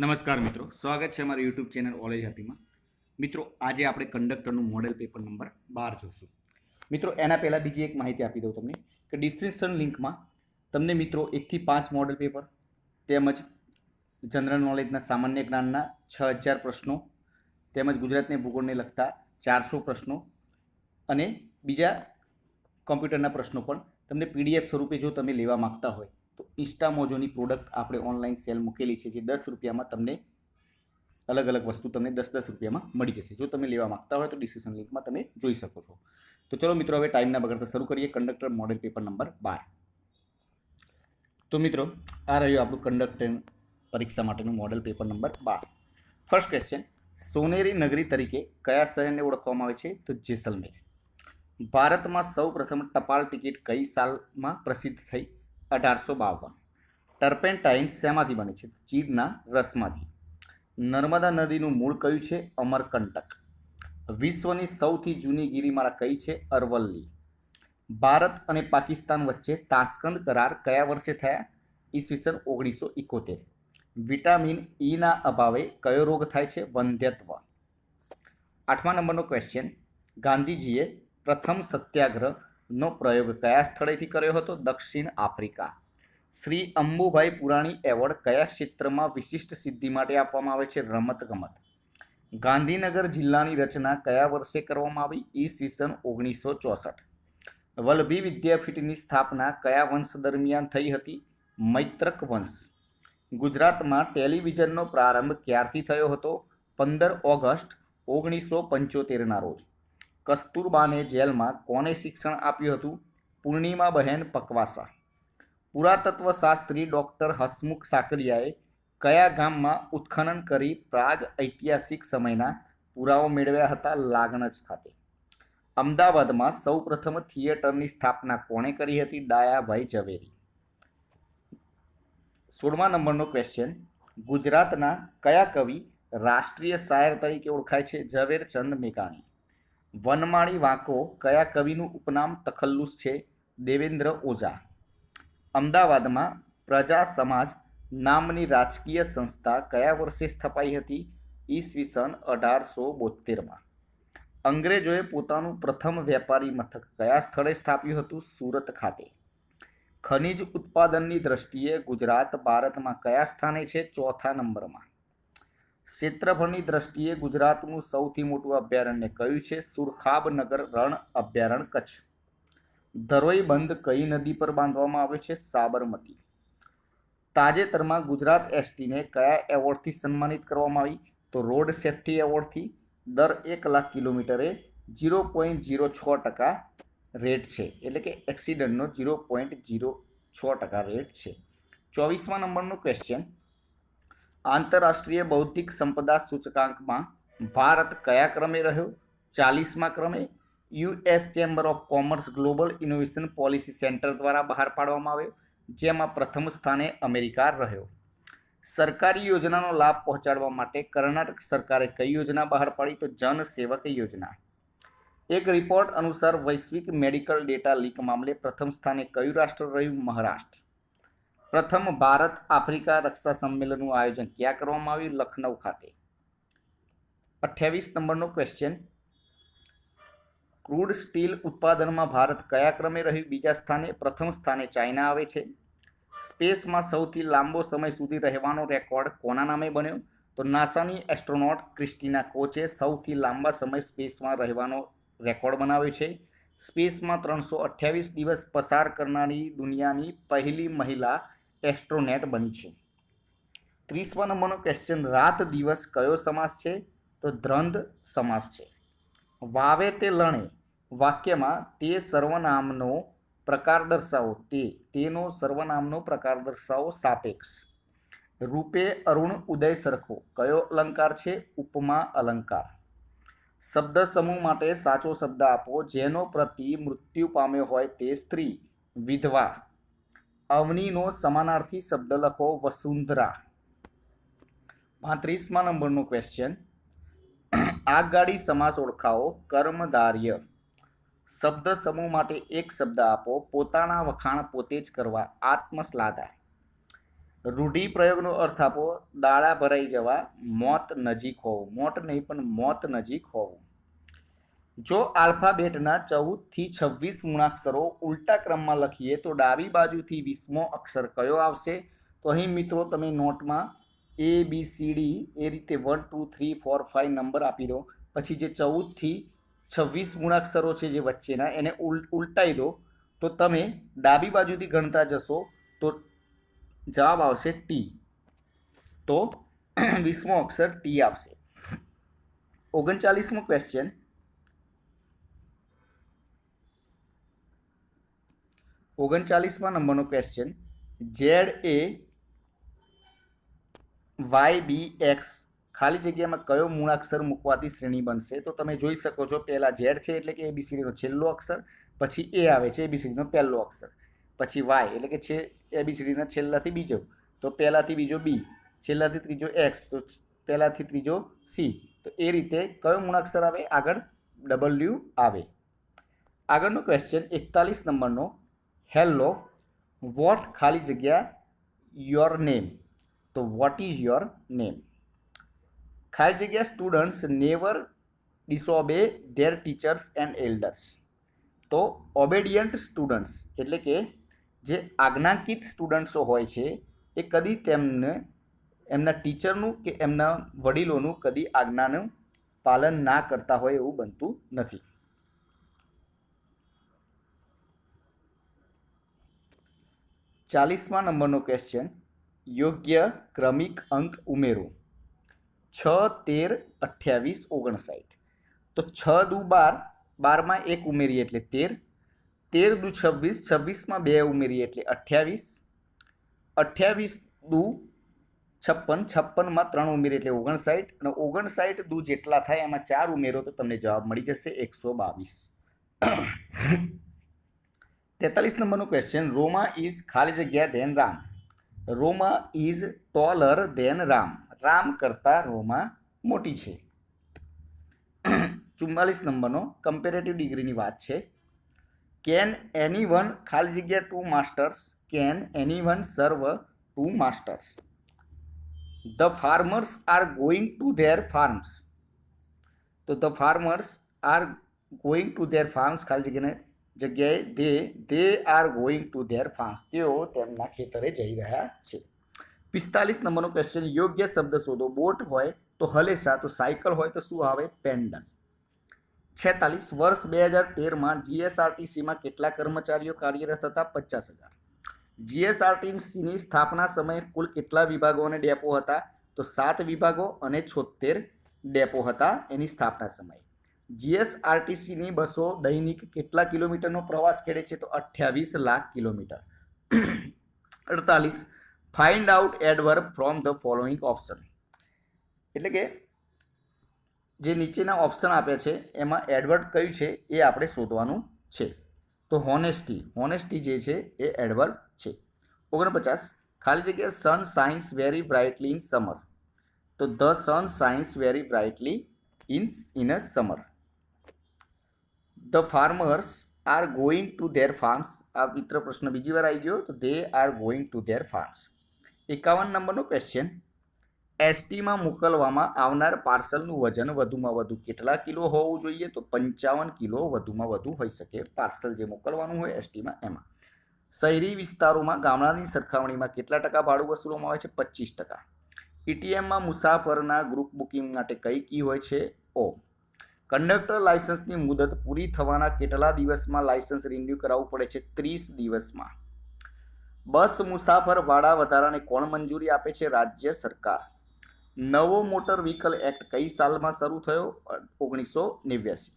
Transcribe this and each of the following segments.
નમસ્કાર મિત્રો, સ્વાગત છે અમારી યુટ્યુબ ચેનલ ઓલેજ હેપીમાં મિત્રો, આજે આપણે કંડક્ટરનું મોડેલ પેપર નંબર બાર જોશું. મિત્રો, એના પહેલાં બીજી એક માહિતી આપી દઉં તમને કે ડિસ્ક્રિપ્શન લિંકમાં તમને મિત્રો એકથી પાંચ મોડેલ પેપર તેમજ જનરલ નોલેજના સામાન્ય જ્ઞાનના છ હજાર પ્રશ્નો તેમજ ગુજરાતને ભૂગોળને લગતા ચારસો પ્રશ્નો અને બીજા કોમ્પ્યુટરના પ્રશ્નો પણ તમને પીડીએફ સ્વરૂપે જો તમે લેવા માગતા હોય તો ઇન્સ્ટામોજોની પ્રોડક્ટ આપણે ઓનલાઈન સેલ મૂકેલી છે, જે દસ રૂપિયામાં તમને અલગ અલગ વસ્તુ તમને દસ દસ રૂપિયામાં મળી જશે. જો તમે લેવા માગતા હોય તો ડિસ્ક્રિપ્શન લિંકમાં તમે જોઈ શકો છો. તો ચલો મિત્રો, હવે ટાઈમના બગાડતા શરૂ કરીએ. કંડક્ટર મોડેલ પેપર નંબર બાર. તો મિત્રો, આ રહ્યું આપણું કંડક્ટર પરીક્ષા માટેનું મોડેલ પેપર નંબર બાર. ફર્સ્ટ ક્વેશ્ચન સોનેરી નગરી તરીકે કયા શહેરને ઓળખવામાં આવે છે? તો જેસલમેર. ભારતમાં સૌ પ્રથમ ટપાલ ટિકિટ કઈ સાલમાં પ્રસિદ્ધ થઈ? અઢારસો બાવન. ટર્પેન્ટાઇન શેમાંથી બને છે? ચીડના રસમાંથી. નર્મદા નદીનું મૂળ કયું છે? અમરકંટક. વિશ્વની સૌથી જૂની ગિરિમાળા કઈ છે? અરવલ્લી. ભારત અને પાકિસ્તાન વચ્ચે તાસ્કંદ કરાર કયા વર્ષે થયા? ઈસવીસન ઓગણીસો ઇકોતેર. વિટામિન ઈના અભાવે કયો રોગ થાય છે? વંધ્યત્વ. આઠમા નંબરનો ક્વેશ્ચન ગાંધીજીએ પ્રથમ સત્યાગ્રહનો પ્રયોગ કયા સ્થળેથી કર્યો હતો? દક્ષિણ આફ્રિકા. શ્રી અંબુભાઈ પુરાણી એવોર્ડ કયા ક્ષેત્રમાં વિશિષ્ટ સિદ્ધિ માટે આપવામાં આવે છે? રમતગમત. ગાંધીનગર જિલ્લાની રચના કયા વર્ષે કરવામાં આવી? ઈસવીસન ઓગણીસો ચોસઠ. વલ્લભી વિદ્યાપીઠની સ્થાપના કયા વંશ દરમિયાન થઈ હતી? મૈત્રક વંશ. ગુજરાતમાં ટેલિવિઝનનો પ્રારંભ ક્યારથી થયો હતો? પંદર ઓગસ્ટ ઓગણીસો પંચોતેરના રોજ. કસ્તુરબાને જેલમાં કોને શિક્ષણ આપ્યું હતું? પૂર્ણિમાબહેન પકવાસા. પુરાતત્વશાસ્ત્રી ડૉક્ટર હસમુખ સાકરિયાએ કયા ગામમાં ઉત્ખનન કરી પ્રાગ ઐતિહાસિક સમયના પુરાવો મેળવ્યા હતા લાગણજ ખાતે? અમદાવાદમાં સૌપ્રથમ થિયેટરની સ્થાપના કોણે કરી હતી? ડાયાભાઈ ઝવેરી. સોળમા નંબરનો ક્વેશ્ચન ગુજરાતના કયા કવિ રાષ્ટ્રીય શાયર તરીકે ઓળખાય છે? ઝવેરચંદ મેઘાણી. વનમાળી વાંકો કયા કવિનું ઉપનામ તખલ્લુસ છે? દેવેન્દ્ર ઓઝા. અમદાવાદમાં પ્રજા સમાજ નામની રાજકીય સંસ્થા કયા વર્ષે સ્થપાઈ હતી? ઈસવીસન અઢારસો બોતેરમાં અંગ્રેજોએ પોતાનું પ્રથમ વેપારી મથક કયા સ્થળે સ્થાપ્યું હતું? સુરત ખાતે. ખનિજ ઉત્પાદનની દ્રષ્ટિએ ગુજરાત ભારતમાં કયા સ્થાને છે? ચોથા નંબરમાં. ક્ષેત્રફળની દ્રષ્ટિએ ગુજરાતનું સૌથી મોટું અભયારણ્ય કયું છે? સુરખાબનગર રણ અભયારણ્ય કચ્છ. ધરોઈ બંધ કઈ નદી પર બાંધવામાં આવ્યો છે? સાબરમતી. તાજેતરમાં ગુજરાત એસટીને કયા એવોર્ડથી સન્માનિત કરવામાં આવી? તો રોડ સેફ્ટી એવોર્ડથી દર એક લાખ કિલોમીટરે ઝીરો પોઈન્ટ ઝીરો છ ટકા રેટ છે. એટલે કે એક્સિડન્ટનો ઝીરો પોઈન્ટ ઝીરો છ ટકા રેટ છે. ચોવીસમા નંબરનો ક્વેશ્ચન આંતરરાષ્ટ્રીય બૌદ્ધિક સંપદા સૂચકાંકમાં ભારત કયા ક્રમે રહ્યો? ચાલીસમાં ક્રમે US chamber of commerce global innovation policy centre દ્વારા બહાર પાડવામાં આવ્યો, જેમાં પ્રથમ સ્થાને અમેરિકા રહ્યો. સરકારી યોજનાનો લાભ પહોંચાડવા માટે કર્ણાટક સરકારે કઈ યોજના બહાર પાડી? તો જન સેવક યોજના. એક રિપોર્ટ અનુસાર વૈશ્વિક મેડિકલ ડેટા લીક મામલે પ્રથમ સ્થાને કયું રાષ્ટ્ર રહ્યું? મહારાષ્ટ્ર. પ્રથમ ભારત આફ્રિકા રક્ષા સંમેલનનું આયોજન ક્યાં કરવામાં આવ્યું? લખનૌ ખાતે. અઠ્યાવીસ નંબરનો ક્વેશ્ચન ક્રૂડ સ્ટીલ ઉત્પાદનમાં ભારત કયા ક્રમે રહ્યું? બીજા સ્થાને, પ્રથમ સ્થાને ચાઇના આવે છે. સ્પેસમાં સૌથી લાંબો સમય સુધી રહેવાનો રેકોર્ડ કોના નામે બન્યો? તો નાસાની એસ્ટ્રોનોટ ક્રિસ્ટીના કોચે સૌથી લાંબા સમય સ્પેસમાં રહેવાનો રેકોર્ડ બનાવ્યો છે. સ્પેસમાં ત્રણસો અઠ્યાવીસ દિવસ પસાર કરનારી દુનિયાની પહેલી મહિલા એસ્ટ્રોનેટ બની છે. ત્રીસમા નંબરનો ક્વેશ્ચન રાત દિવસ કયો સમાસ છે? તો દ્રંદ સમાસ છે. વાવે તે લણે, વાક્યમાં તે સર્વનામનો પ્રકાર દર્શાવો, તે, તેનો સર્વનામનો પ્રકાર દર્શાવો સાપેક્ષ. રૂપે અરુણ ઉદય સરખો, કયો અલંકાર છે? ઉપમા અલંકાર. શબ્દ સમૂહ માટે સાચો શબ્દ આપો, જેનો પ્રતિ મૃત્યુ પામ્યો હોય તે સ્ત્રી, વિધવા. અવનીનો સમાનાર્થી શબ્દ લખો વસુંધરા. પાંત્રીસમાં નંબરનો ક્વેશ્ચન આગગાડી સમાસ ઓળખાવો, કર્મધાર્ય. શબ્દ સમૂહ માટે એક શબ્દ આપો, પોતાના વખાણ પોતે જ કરવા, આત્મશ્લાઘા. રૂઢિપ્રયોગનો અર્થ આપો, દાડા ભરાઈ જવા, મોત નજીક હોવું. મોત નહીં, પણ મોત નજીક હોવું. જો આલ્ફાબેટના ચૌદથી છવ્વીસ મૂળાક્ષરો ઉલટા ક્રમમાં લખીએ તો ડાબી બાજુથી વીસમો અક્ષર કયો આવશે? તો અહીં મિત્રો તમે નોટમાં એ બી સી ડી એ રીતે one two three four five number આપી દો. પછી જે ચૌદથી છવ્વીસ મૂળાક્ષરો છે જે વચ્ચેના એને ઉલ, ઉલટાઈ દો. તો તમે ડાબી બાજુથી ગણતા જશો તો જવાબ આવશે ટી તો વીસમો અક્ષર ટી આવશે. ઓગણચાલીસમો ક્વેશ્ચન ઓગણચાલીસમાં નંબરનો question Z A Y B X ખાલી જગ્યામાં કયો મૂળાક્ષર મૂકવાથી શ્રેણી બનશે? તો તમે જોઈ શકો છો, પહેલાં ઝેડ છે એટલે કે એબીસીડીનો છેલ્લો અક્ષર, પછી એ આવે છે એબીસીડીનો પહેલો અક્ષર, પછી વાય એટલે કે છે એબીસીડીના છેલ્લાથી બીજો. તો પહેલાંથી બીજો બી છેલ્લાથી ત્રીજો એક્સ તો પહેલાંથી ત્રીજો સી તો એ રીતે કયો મૂળાક્ષર આવે? આગળ ડબલ્યુ આવે. આગળનો ક્વેશ્ચન એકતાલીસ નંબરનો હેલો વોટ ખાલી જગ્યા? યોર નેમ તો વોટ ઇઝ યોર નેમ ખાલી જગ્યા students never disobey their teachers and elders તો ઓબેડિયન્ટ સ્ટુડન્ટ્સ એટલે કે જે આજ્ઞાંકિત સ્ટુડન્ટ્સો હોય છે, એ કદી તેમને, એમના ટીચરનું કે એમના વડીલોનું કદી આજ્ઞાનું પાલન ના કરતા હોય એવું બનતું નથી. ચાલીસમા નંબરનો ક્વેશ્ચન યોગ્ય ક્રમિક અંક ઉમેરો. છ, તેર, અઠ્યાવીસ, ઓગણસાઠ. તો છ દુ બાર, બારમાં એક ઉમેરીએ એટલે તેર. તેર દુ છવ્વીસ, છવ્વીસમાં બે ઉમેરીએ એટલે અઠ્યાવીસ. અઠ્યાવીસ દુ છપ્પન, છપ્પનમાં ત્રણ ઉમેરી એટલે ઓગણસાઠ. અને ઓગણસાઠ દુ જેટલા થાય એમાં ચાર ઉમેરો તો તમને જવાબ મળી જશે એકસો બાવીસ. તેતાલીસ નંબરનું ક્વેશ્ચન રોમા ઇઝ ખાલી જગ્યા than Ram. Roma is taller than Ram. Ram કરતાં રોમા મોટી છે. ચુમ્માલીસ નંબરનો કમ્પેરેટિવ ડિગ્રીની વાત છે. કેન એની વન ખાલી જગ્યા two masters can anyone serve two masters the farmers are going to their farms તો the farmers are going to their farms ખાલી જગ્યાને જગ્યાએ they they are going to their farms તેઓ તેમના ખેતરે જઈ રહ્યા છે. પિસ્તાલીસ નંબરનો ક્વેશ્ચન યોગ્ય શબ્દ શોધો. બોટ હોય તો હલેસા, તો સાયકલ હોય તો શું આવે? પેન્ડલ. છેતાલીસ, વર્ષ બે હજાર તેરમાં જીએસઆરટીસીમાં કેટલા કર્મચારીઓ કાર્યરત હતા? પચાસ હજાર. જીએસઆરટીસીની સ્થાપના સમયે કુલ કેટલા વિભાગો અને ડેપો હતા? તો સાત વિભાગો અને છોતેર ડેપો હતા એની સ્થાપના સમયે. જીએસઆરટીસીની બસો દૈનિક કેટલા કિલોમીટરનો પ્રવાસ કરે છે તો અઠ્યાવીસ લાખ કિલોમીટર. અડતાલીસ. Find out adverb from the following option એટલે કે જે નીચેના ઓપ્શન આપ્યા છે, એમાં એડવર્બ કયું છે એ આપણે શોધવાનું છે. તો હોનેસ્ટી હોનેસ્ટી જે છે એ એડવર્બ છે. ઓગણપચાસ. ખાલી જગ્યા sun shines very brightly in summer તો the sun shines very brightly in in a summer the farmers are going to their farms આ મિત્ર પ્રશ્ન બીજી વાર આવી ગયો. તો they are going to their farms એકાવન નંબરનો ક્વેશ્ચન એસટીમાં મોકલવામાં આવનાર પાર્સલનું વજન વધુમાં વધુ કેટલા કિલો હોવું જોઈએ? તો પંચાવન કિલો વધુમાં વધુ હોઈ શકે પાર્સલ જે મોકલવાનું હોય એસટીમાં એમાં. શહેરી વિસ્તારોમાં ગામડાની સરખામણીમાં કેટલા ટકા ભાડું વસૂલવામાં આવે છે? પચીસ ટકા. ઈટીએમમાં મુસાફરના ગ્રુપ બુકિંગ માટે કઈ કી હોય છે? ઓ કંડક્ટર લાયસન્સની મુદત પૂરી થવાના કેટલા દિવસમાં લાયસન્સ રિન્યૂ કરાવવું પડે છે? ત્રીસ દિવસમાં. બસ મુસાફર ભાડા વધારાને કોણ મંજૂરી આપે છે? રાજ્ય સરકાર. નવો મોટર વ્હીકલ એક્ટ કઈ સાલમાં શરૂ થયો? ઓગણીસો નેવ્યાસી.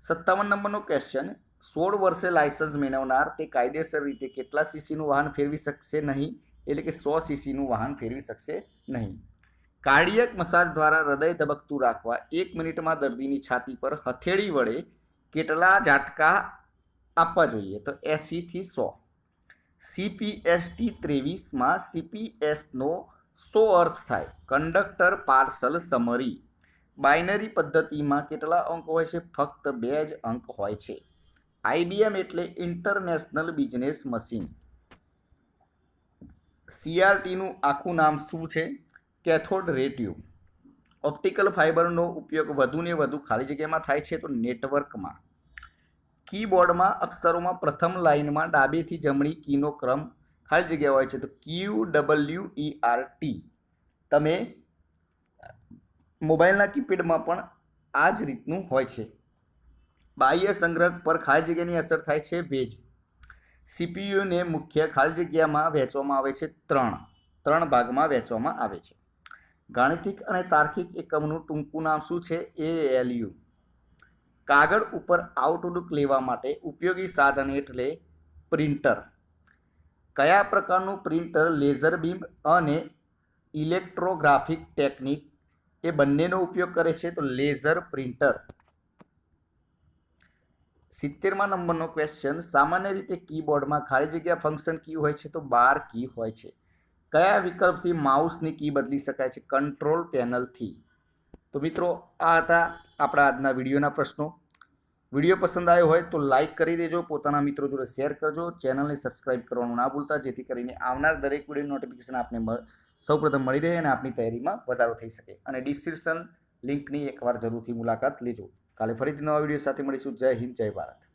સત્તાવન નંબરનો ક્વેશ્ચન સોળ વર્ષે લાયસન્સ મેળવનાર તે કાયદેસર રીતે કેટલા સીસીનું વાહન ફેરવી શકશે નહીં? એટલે કે સો સીસીનું વાહન ફેરવી શકશે નહીં. કાર્ડિયક મસાજ દ્વારા હૃદય ધબકતું રાખવા એક મિનિટમાં દર્દીની છાતી પર હથેળી વડે કેટલા ઝાટકા આપવા જોઈએ? તો એંસીથી સો. સીપીએસટી ત્રેવીસમાં સીપીએસનો સો અર્થ થાય. Conductor parcel summary. બાઇનરી પદ્ધતિમાં કેટલા અંક હોય છે? ફક્ત બે જ અંક હોય છે. આઈબીએમ એટલે ઇન્ટરનેશનલ બિઝનેસ મશીન. સીઆરટીનું આખું નામ શું છે? કેથોડ રે ઓપ્ટિકલ ફાઇબરનો ઉપયોગ વધુને વધુ ખાલી જગ્યામાં થાય છે તો નેટવર્કમાં. કીબોર્ડમાં અક્ષરોમાં પ્રથમ લાઇનમાં ડાબેથી જમણી કીનો ક્રમ ખાલી જગ્યા હોય છે તો Q W E R T તમે મોબાઈલના કીપેડમાં પણ આ જ રીતનું હોય છે. બાહ્ય સંગ્રહ પર ખાલી જગ્યાની અસર થાય છે ભેજ. સીપીયુને મુખ્ય ખાલી જગ્યામાં વહેંચવામાં આવે છે ત્રણ. ત્રણ ભાગમાં વહેંચવામાં આવે છે. ગાણિતિક અને તાર્કિક એકમનું ટૂંકું નામ શું છે? એએલયુ કાગળ ઉપર આઉટલુક લેવા માટે ઉપયોગી સાધન એટલે પ્રિન્ટર. કયા પ્રકારનું પ્રિન્ટર લેઝર બીમ અને ઇલેક્ટ્રોગ્રાફિક ટેકનિક એ બંનેનો ઉપયોગ કરે છે? તો લેઝર પ્રિન્ટર. સિત્તેરમાં નંબરનો ક્વેશ્ચન સામાન્ય રીતે કીબોર્ડમાં ખાલી જગ્યા ફંક્શન કી હોય છે તો બાર કી હોય છે. કયા વિકલ્પથી માઉસની કી બદલી શકાય છે? કંટ્રોલ પેનલથી. તો મિત્રો, આ હતા આપણા આજના વિડીયોના પ્રશ્નો. વીડિયો પસંદ આવ્યો હોય તો લાઇક કરી દેજો, પોતાના મિત્રો જોડે શેર કરજો, ચેનલને સબસ્ક્રાઇબ કરવાનું ના ભૂલતા, જેથી કરીને આવનાર દરેક વીડિયો નોટિફિકેશન આપને સૌપ્રથમ મળી રહે અને આપની તૈયારીમાં વધારો થઈ શકે. અને ડિસ્ક્રિપ્શન લિંકની એકવાર જરૂરથી મુલાકાત લેજો. કાલે ફરીથી નવા વીડિયો સાથે મળીશું. જય હિન્દ, જય ભારત.